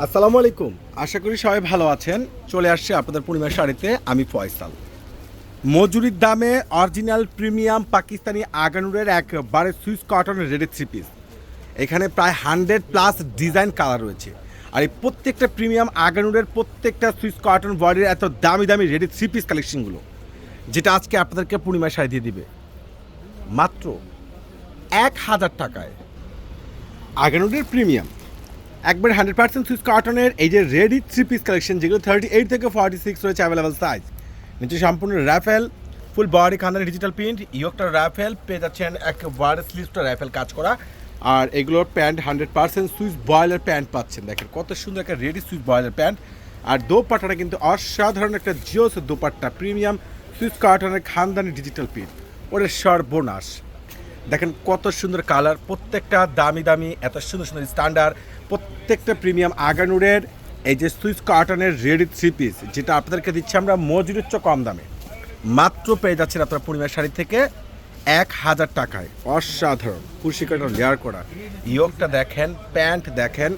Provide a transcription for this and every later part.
আসসালামু আলাইকুম। আশা করি সবাই ভালো আছেন। চলে আসছে আপনাদের পূর্ণিমা শাড়িতে, আমি ফয়সাল। মজুরির দামে অরিজিনাল প্রিমিয়াম পাকিস্তানি আগানুরের একবারে সুইস কটনের রেডি থ্রি পিস। এখানে প্রায় হান্ড্রেড প্লাস ডিজাইন কালার রয়েছে। আর এই প্রত্যেকটা প্রিমিয়াম আগানুরের প্রত্যেকটা সুইস কটন বডির এত দামি দামি রেডি থ্রি পিস কালেকশনগুলো, যেটা আজকে আপনাদেরকে পূর্ণিমা শাড়ি দিয়ে দিবে। মাত্র এক হাজার টাকায় আগানুরের প্রিমিয়াম একবার হান্ড্রেড পার্সেন্ট সুইচ কার্টনের এই যে রেডি থ্রি পিস কালেকশন, যেগুলো থার্টি এইট থেকে ফর্টি সিক্স রয়েছে অ্যাভেলেবল সাইজ নিচে সম্পূর্ণ র্যাফেল ফুল বডি খান্দানি ডিজিটাল প্রিন্ট ইয়কটা র্যাফেল, পেয়ে যাচ্ছেন এক একবারে স্লিভসটা র্যাফেল কাজ করা। আর এগুলোর প্যান্ট হান্ড্রেড পার্সেন্ট সুইচ বয়েলের প্যান্ট পাচ্ছেন। দেখেন কত সুন্দর একটা রেডি সুইচ বয়লার প্যান্ট। আর দোপাট্টাটা কিন্তু অসাধারণ একটা জিওস দোপাট্টা প্রিমিয়াম সুইচ কার্টনের খানদানি ডিজিটাল প্রিন্ট ওরে সর্বনাশ। দেখেন কত সুন্দর কালার প্রত্যেকটা দামি দামি, এত সুন্দর সুন্দর স্ট্যান্ডার্ড প্রত্যেকটা প্রিমিয়াম আগানুরের এই যে সুইচ কার্টনের রেডি থ্রি পিস, যেটা আপনাদেরকে দিচ্ছি আমরা মজুরির চেয়ে কম দামে। মাত্র পেয়ে যাচ্ছেন আপনার পূর্ণিমার শাড়ি থেকে এক হাজার টাকায়। অসাধারণ। কুশি কাটার লেয়ার করা। ইয়কটা দেখেন, প্যান্ট দেখেন,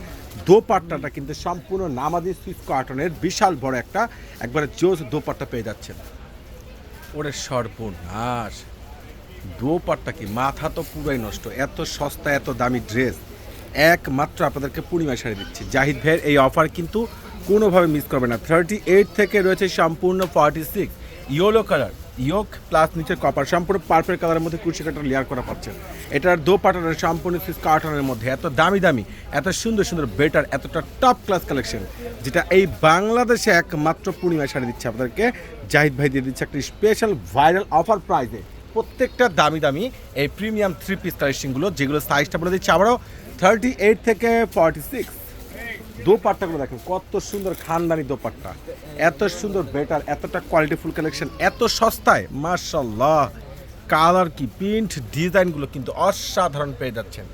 দোপাট্টাটা কিন্তু সম্পূর্ণ নামাদি সুইচ কার্টনের বিশাল বড় একটা, একবারে জোস দোপাট্টা পেয়ে যাচ্ছেন। ওরে সর্বনাশ। দোপাট্টা কি মাথা তো পুরাই নষ্ট। এত সস্তা, এত দামি ড্রেস একমাত্র আপনাদেরকে পূর্ণিমা শাড়ি দিচ্ছি। জাহিদ ভাইয়ের এই অফার কিন্তু কোনোভাবে মিস করবে না। থার্টি এইট থেকে রয়েছে সম্পূর্ণ forty six yellow colour yoke plus নিচের কপার সম্পূর্ণ পার্পেল কালারের মধ্যে কুচি কাটার লেয়ার করা পাচ্ছেন। এটার দোপাটার সম্পূর্ণ কার্টনের মধ্যে। এত দামি দামি, এত সুন্দর সুন্দর বেটার এতটা টপ ক্লাস কালেকশন যেটা এই বাংলাদেশে একমাত্র পূর্ণিমা শাড়ি দিচ্ছে আপনাদেরকে। জাহিদ ভাই দিয়ে দিচ্ছে একটা স্পেশাল ভাইরাল অফার প্রাইজে প্রত্যেকটা দামি দামি এই প্রিমিয়াম থ্রি পিস কালেকশনগুলো যেগুলো সাইজটা বলে দিচ্ছি আবারও থার্টি এইট থেকে ফর্টি সিক্স দোপাট্টাগুলো দেখেন, কত সুন্দর খানদানি দোপাট্টা। এত সুন্দর বেটার এতটা কোয়ালিটিফুল কালেকশন এত সস্তায় মার্শাল্লাহ কালার কি প্রিন্ট ডিজাইনগুলো কিন্তু অসাধারণ পেয়ে যাচ্ছেন।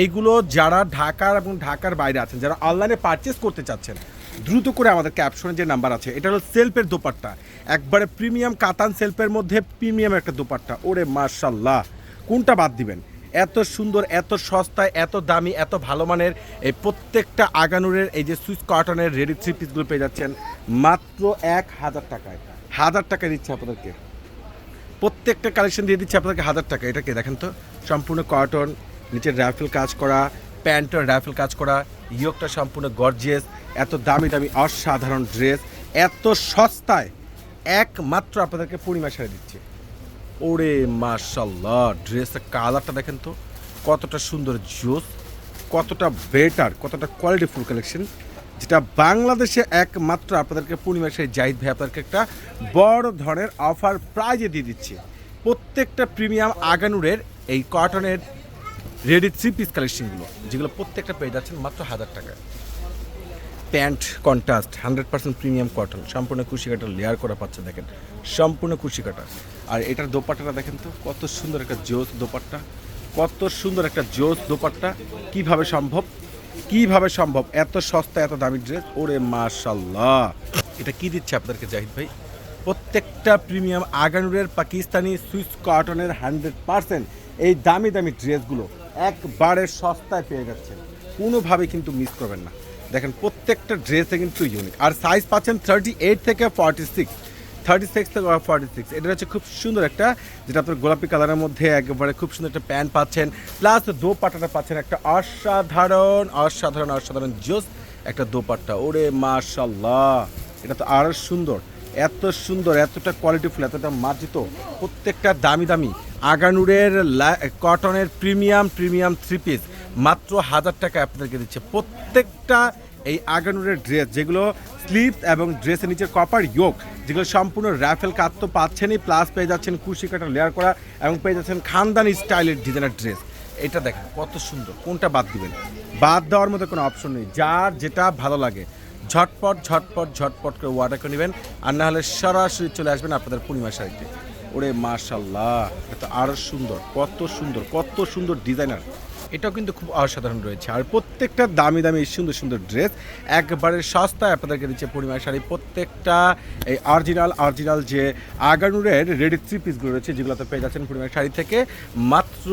এইগুলো যারা ঢাকার এবং ঢাকার বাইরে আছেন, যারা অনলাইনে পারচেস করতে চাচ্ছেন দ্রুত করে আমাদের ক্যাপশনে যে নাম্বার আছে, এটা হলো সেলফের দোপাট্টা। একবারে প্রিমিয়াম কাতান সেলফের মধ্যে প্রিমিয়াম একটা দোপাট্টা। ওরে মার্শাল্লাহ কোনটা বাদ দিবেন? এত সুন্দর, এত সস্তায় এত দামি, এত ভালো মানের এই প্রত্যেকটা আগানুরের এই যে সুইচ কটনের রেডি থ্রি পিসগুলো পেয়ে যাচ্ছেন মাত্র এক হাজার টাকায়। হাজার টাকায় দিচ্ছে আপনাদেরকে। প্রত্যেকটা কালেকশন দিয়ে দিচ্ছে আপনাদেরকে হাজার টাকা। এটাকে দেখেন তো? সম্পূর্ণ কটন নিচের র্যাফেল কাজ করা প্যান্টের র্যাফেল কাজ করা ইয়োকটা সম্পূর্ণ গর্জিয়াস এত দামি দামি অসাধারণ ড্রেস এত সস্তায় একমাত্র আপনাদেরকে পূর্ণিমা শাড়ি দিচ্ছে। ওরে মাশাল্লাহ ড্রেসের কালারটা দেখেন তো, কতটা সুন্দর জোস কতটা বেটার কতটা কোয়ালিটিফুল কালেকশন যেটা বাংলাদেশে একমাত্র আপনাদেরকে পূর্ণিমা সেই জাহিদ ভাই আপনাদেরকে একটা বড় ধরনের অফার প্রাইজে দিয়ে দিচ্ছে। প্রত্যেকটা প্রিমিয়াম আগানুরের এই কটনের রেডি থ্রি পিস কালেকশনগুলো যেগুলো প্রত্যেকটা পেয়ে যাচ্ছেন মাত্র হাজার টাকায়। Pant, contrast hundred percent premium cotton সম্পূর্ণ কুশি কাটা লেয়ার করা পাচ্ছে দেখেন, সম্পূর্ণ কুশি কাটা আর এটার দোপাট্টাটা দেখেন তো, কত সুন্দর একটা জোস দোপাট্টা, কত সুন্দর একটা জোস দোপাট্টা, কীভাবে সম্ভব কীভাবে সম্ভব, এত সস্তা, এত দামি ড্রেস ওরে মাশাল্লাহ এটা কি দিচ্ছে আপনাদেরকে জাহিদ ভাই? প্রত্যেকটা প্রিমিয়াম আগানুরের পাকিস্তানি সুইস কটনের হান্ড্রেড পার্সেন্ট এই দামি দামি ড্রেসগুলো একবারে সস্তায় পেয়ে যাচ্ছেন। কোনোভাবে কিন্তু মিস করবেন না। দেখেন, প্রত্যেকটা ড্রেসে কিন্তু ইউনিক আর সাইজ পাচ্ছেন থার্টি এইট থেকে ফর্টি সিক্স থার্টি সিক্স থেকে ফর্টি সিক্স এটা হচ্ছে খুব সুন্দর একটা, যেটা আপনার গোলাপি কালারের মধ্যে একেবারে খুব সুন্দর একটা প্যান্ট পাচ্ছেন। প্লাস দোপাট্টাটা পাচ্ছেন একটা অসাধারণ অসাধারণ অসাধারণ জোস একটা দোপাট্টা। ওরে মাশাল্লাহ এটা তো আরও সুন্দর। এত সুন্দর, এতটা কোয়ালিটিফুল এতটা মার্জিত, প্রত্যেকটা দামি দামি। আগানুরের কটনের প্রিমিয়াম প্রিমিয়াম থ্রি পিস মাত্র হাজার টাকা আপনাদেরকে দিচ্ছে। প্রত্যেকটা এই আগানুরের ড্রেস যেগুলো স্লিভস এবং ড্রেসের নিচে কপার ইয়োক যেগুলো সম্পূর্ণ র্যাফেল কাজ তো পাচ্ছেনই প্লাস পেয়ে যাচ্ছেন কুশি কাটা লেয়ার করা এবং পেয়ে যাচ্ছেন খানদানি স্টাইলের ডিজাইনের ড্রেস এটা দেখেন, কত সুন্দর। কোনটা বাদ দিবেন? বাদ দেওয়ার মতো কোনো অপশন নেই। যার যেটা ভালো লাগে। ঝটপট ঝটপট ঝটপট করে ওয়াটার করে নেবেন। আর না হলে সরাসরি চলে আসবেন আপনাদের পূর্ণিমা শাড়িতে। ওরে মাশাল্লাহ, এটা আরও সুন্দর, কত সুন্দর কত সুন্দর ডিজাইনার। এটাও কিন্তু খুব অসাধারণ রয়েছে। আর প্রত্যেকটা দামি দামি সুন্দর সুন্দর ড্রেস, একবারে সস্তায় আপনাদেরকে দিচ্ছে পূর্ণিমা শাড়ি। প্রত্যেকটা এই অরিজিনাল অরিজিনাল যে আগানুরের রেডি থ্রি পিসগুলো রয়েছে যেগুলোতে পেয়ে যাচ্ছেন পূর্ণিমা শাড়ি থেকে, মাত্র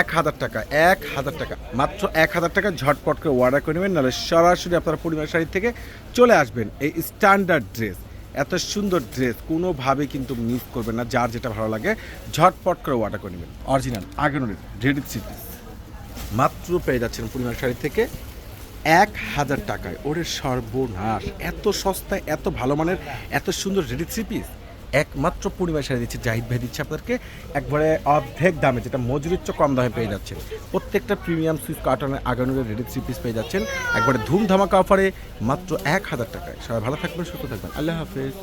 এক হাজার টাকা, এক হাজার টাকা, মাত্র এক হাজার টাকা ঝটপট করে অর্ডার করে নেবেন, নাহলে সরাসরি আপনারা পরিবার শাড়ি থেকে চলে আসবেন এই স্ট্যান্ডার্ড ড্রেস এত সুন্দর ড্রেস কোনোভাবে কিন্তু মিস করবেন না, যার যেটা ভালো লাগে, ঝটপট করে অর্ডার করে নেবেন। অরিজিনাল আগের রেডি মাত্র পেয়ে যাচ্ছেন পরিমাণ শাড়ি থেকে এক হাজার টাকায়। ওরে সর্বনাশ, এত সস্তায়, এত ভালো মানের, এত সুন্দর রেডি থ্রি পিস। একমাত্র পরিমাণ শাড়ি দিচ্ছে জাহিদ ভাই দিচ্ছে আপনাদেরকে। একবারে অর্ধেক দামে, যেটা মজুরির চেয়ে কম দামে পেয়ে যাচ্ছেন। প্রত্যেকটা প্রিমিয়াম সুইচ কার্টনের আগানুরের রেডি থ্রি পিস পেয়ে যাচ্ছেন। একবারে ধুমধামাকা অফারে মাত্র এক হাজার টাকায়। সবাই ভালো থাকবেন, সুস্থ থাকবেন। আল্লাহ হাফেজ।